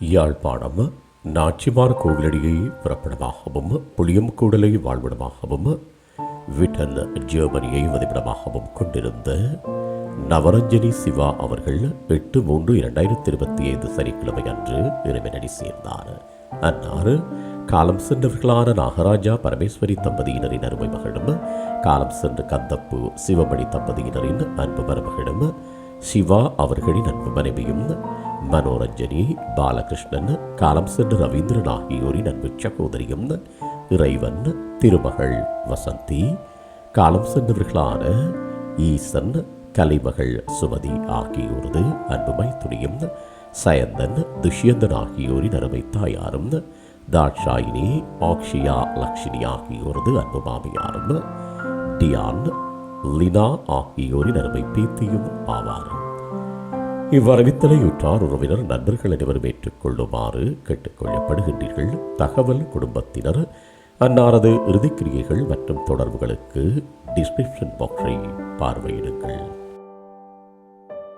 Yazhpanam Nachimar கோவிலடியை புறப்படமாகவும் புளியம்கூடலை வாழ்விடமாகவும் written ஜெர்மனியை வதிப்பிடமாகவும் கொண்டிருந்த நவரஞ்சனி சிவா அவர்கள் எட்டு மூன்று இரண்டாயிரத்தி இருபத்தி ஐந்து சனிக்கிழமை அன்று இறைவனடி சேர்ந்தார். அன்னாறு காலம் சென்றவர்களான நாகராஜா பரமேஸ்வரி தம்பதியினரின் அருமை மகளும் காலம் சென்று கந்தப்பு சிவமணி தம்பதியினரின் அன்பு மருமகளும் சிவா அவர்களின் அன்பு மனைவியும் மனோரஞ்சனி பாலகிருஷ்ணன் காலம் சென்ற ரவீந்திரன் ஆகியோரின் அன்பு சகோதரியும் இறைவன் திருமகள் வசந்தி காலம் சென்றவர்களான ஈசன் கலைமகள் சுமதி ஆகியோரது அன்பு மைத்துனியும் சயந்தன் துஷ்யந்தன் ஆகியோரின் அருமை தாயாரும் தாட்சாயினி ஆக்ஷியா லக்ஷ்மி ஆகியோரது அன்பு மாமியாரும் டியான் லினா ஆகியோரின் அருமை பேத்தியும் ஆவார். இவ்வாறு வித்தலையுற்றார் உறவினர் நண்பர்கள் அனைவரும் ஏற்றுக்கொள்ளுமாறு கேட்டுக்கொள்ளப்படுகின்றீர்கள். தகவல் குடும்பத்தினர் அன்னாரது இறுதிக்கிரியைகள் மற்றும் தொடர்புகளுக்கு டிஸ்கிரிப்ஷன் பாக்ஸை பார்வையிடுங்கள்.